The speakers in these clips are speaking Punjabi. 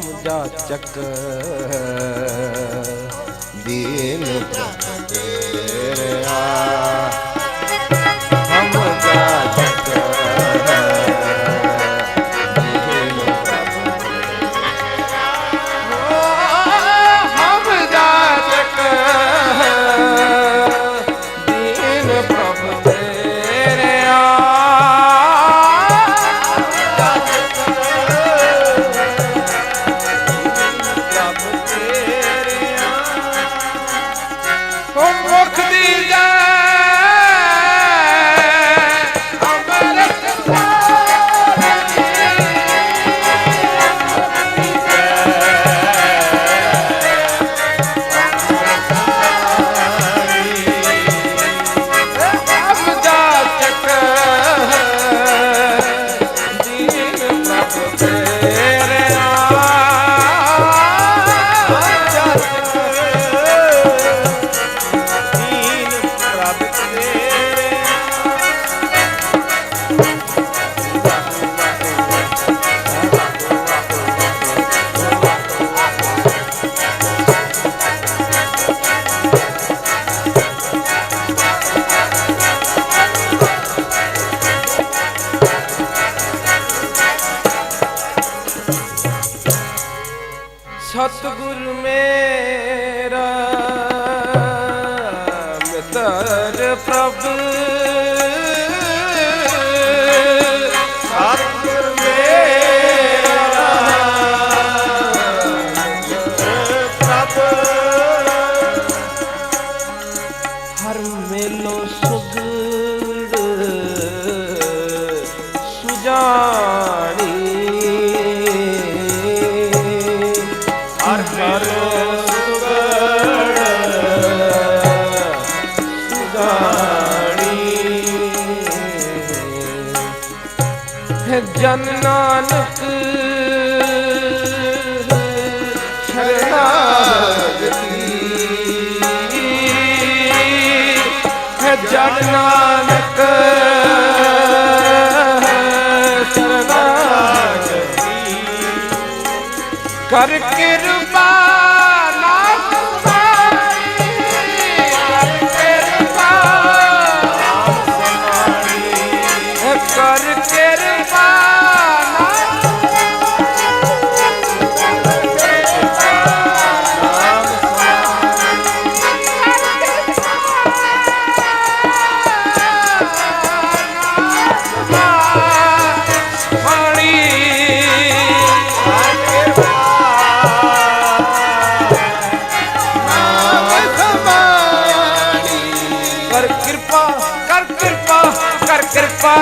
ਹਮ ਜਾਚਕ ਦੀਨ ਪ੍ਰਭ ਤੇਰਿਆ ਮਿੱਤਰ ਪ੍ਰਭ ਜਨ ਨਾਨਕ। ਸ਼ਰਨਾਗਤੀ ਹੈ ਜਨ ਨਾਨਕ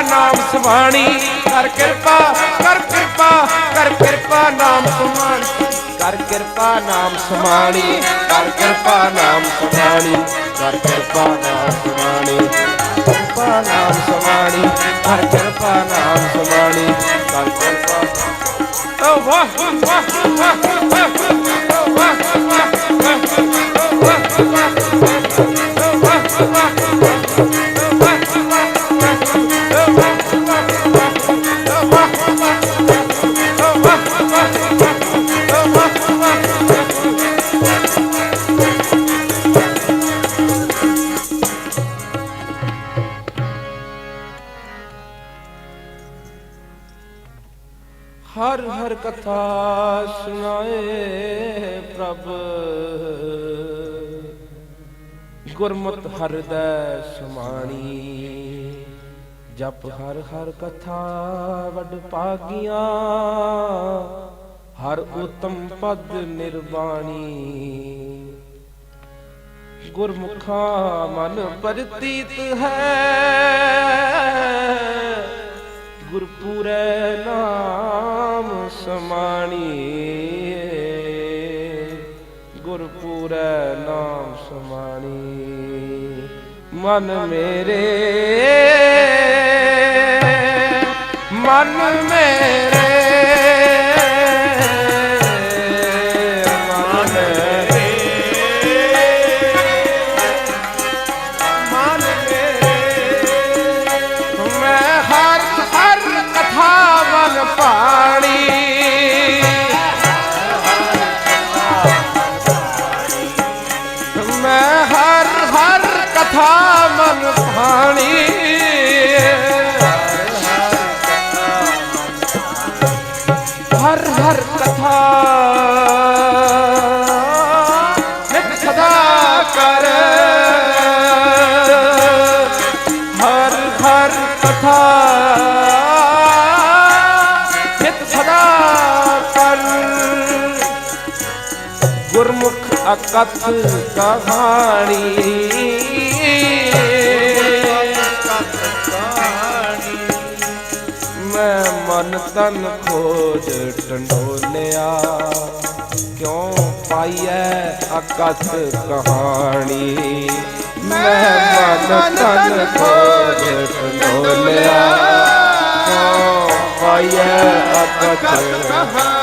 ਨਾਮ ਸੁਭਾਣੀ ਕਰ ਕਿਰਪਾ ਕਰ ਕਿਰਪਾ ਕਰ ਕਿਰਪਾ ਨਾਮ ਸੁਭਾਣੀ ਕਰ ਕਿਰਪਾ ਨਾਮ ਸੁਭਾਣੀ ਕਰ ਕਿਰਪਾ ਨਾਮ ਸੁਭਾਣੀ ਕਰ ਕਿਰਪਾ ਨਾਮ ਸੁਭਾਣੀ ਕਿਰਪਾ ਨਾਮ ਸੁਭਾਣੀ ਕਰ ਕਿਰਪਾ ਨਾਮ ਸੁਭਾਣੀ ਕਰ ਕਿਰਪਾ ਓ ਵਾਹ ਵਾਹ ਵਾਹ ਵਾਹ ਵਾਹ ਹਰ ਕਥਾ ਸੁਣਾਏ ਪ੍ਰਭ। ਗੁਰਮਤ ਹਰਦੈ ਸਮਾਣੀ, ਜਪ ਹਰ ਹਰ ਕਥਾ ਵਡ ਭਾਗੀਆਂ, ਹਰ ਉਤਮ ਪਦ ਨਿਰਵਾਣੀ। ਗੁਰਮੁਖਾ ਮਨ ਪ੍ਰਤੀਤ ਹੈ। ਗੁਰਪੂਰੈ ਨਾਮ ਸਮਾਣੀ ਗੁਰਪੂਰੈ ਨਾਮ ਸਮਾਣੀ ਮਨ ਮੇਰੇ। ਮਨ ਮੇਰੇ। ਮੈਂ ਹਰ ਹਰ ਕਥਾ ਮਨ ਭਾਣੀ ਹਰ ਹਰ ਕਥਾ। ਨਿਤ ਸਦਾ ਕਰ। ਹਰ ਹਰ ਕਥਾ। ਗੁਰਮੁਖ ਅਕਥ ਕਹਾਣੀ। ਮੈਂ ਮਨ ਤਨ ਖੋਜ ਟੰਡੋਲਿਆ, ਕਿਉਂ ਪਾਈਐ ਅਕਥ ਕਹਾਣੀ? ਮੈਂ ਮਨ ਤਨ ਖੋਜ ਟੰਡੋਲਿਆ, ਕਿਉਂ ਪਾਈਐ ਅਕਥ ਕਹਾਣੀ?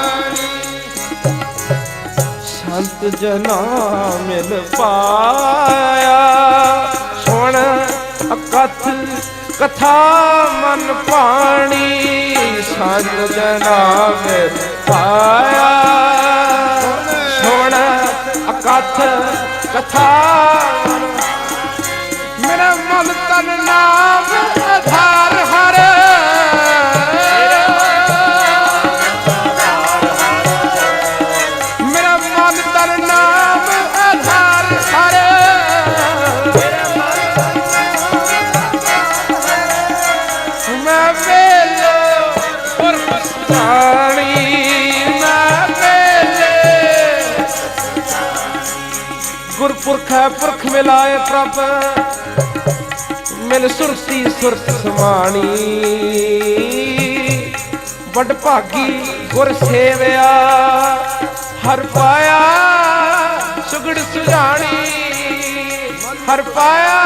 ਸੰਤ ਜਨਾ ਮਿਲ ਪਾਇਆ। ਸੁਣ ਅਕਥ, ਕਥਾ ਮਨ ਪਾਣੀ, ਸੰਤ ਜਨਾ ਮਿਲ ਪਾਇਆ। ਸੁਣ ਅਕਥ, ਕਥਾ ਮੇਰਾ ਮਨ ਤਨ ਨਾਮ ਆਧਾਰ ਪਰ ਗੁਰਪੁਰਖ ਪੁਰਖ ਮਿਲਾਏ ਪ੍ਰਭ। ਮਿਲ ਸੁਰਤੀ ਸੁਰਤ ਸਮਾਣੀ। ਵੱਡ ਭਾਗੀ ਗੁਰ ਸੇਵਿਆ। ਹਰ ਪਾਇਆ ਸੁਗੜ ਸੁਝਾਣੀ। ਹਰ ਪਾਇਆ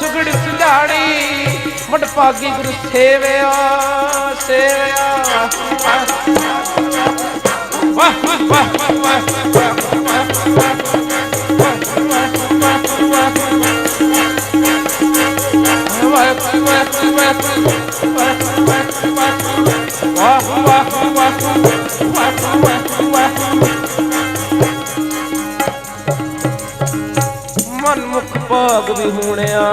ਸੁਗੜ ਸੁਝਾਣੀ। ਵੱਡ ਭਾਗੀ ਗੁਰ ਸੇਵਿਆ ਸੇਵਿਆ। ਵਾਹ ਵਾਹ ਵਾਹ ਵਾਹ ਮਨ ਮੁਖ ਭਾਗ ਵੀ ਹੋਣਿਆ।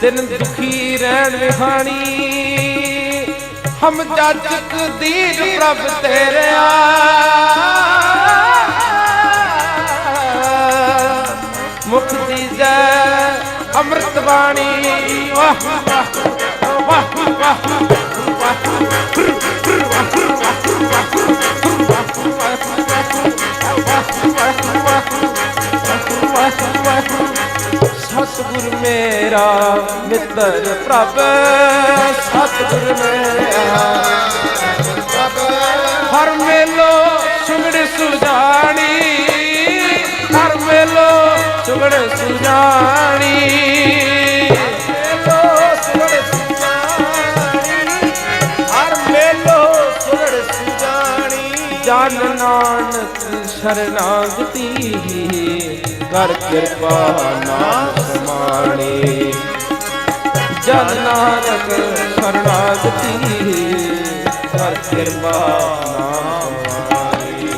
ਤਿੰਨ ਦੁਖੀ ਰਹਿਣ ਵਿਹਾਣੀ। ਹਮ ਜਾਜਕ ਦੀਨ ਪ੍ਰਭ ਤੇਰਿਆ ਮੁਖ ਦੀਜੈ ਅੰਮ੍ਰਿਤ ਬਾਣੀ। ਵਾਹ ਵਾਹ ਵਾਹ ਵਾਹ ਸਤਿਗੁਰ ਮੇਰਾ ਮਿੱਤਰ ਪ੍ਰਭ। ਸਤਿਗੁਰ ਮੇਰਾ ਹਰ ਮੇਲੋ ਸੁਗੜ ਸੁਜਾਣੀ। ਹਰ ਮੇਲੋ ਸੁਗੜ ਸੁਜਾਣੀ। ਸ਼ਰਨਾਗਤੀ ਕਰ ਕਿਰਪਾ ਨਾਮ ਸਮਾਣੀ ਜਨ ਨਾਨਕ ਸ਼ਰਨਾਗਤੀ ਕਰ ਕਿਰਪਾ ਨਾਮ ਸਮਾਣੀ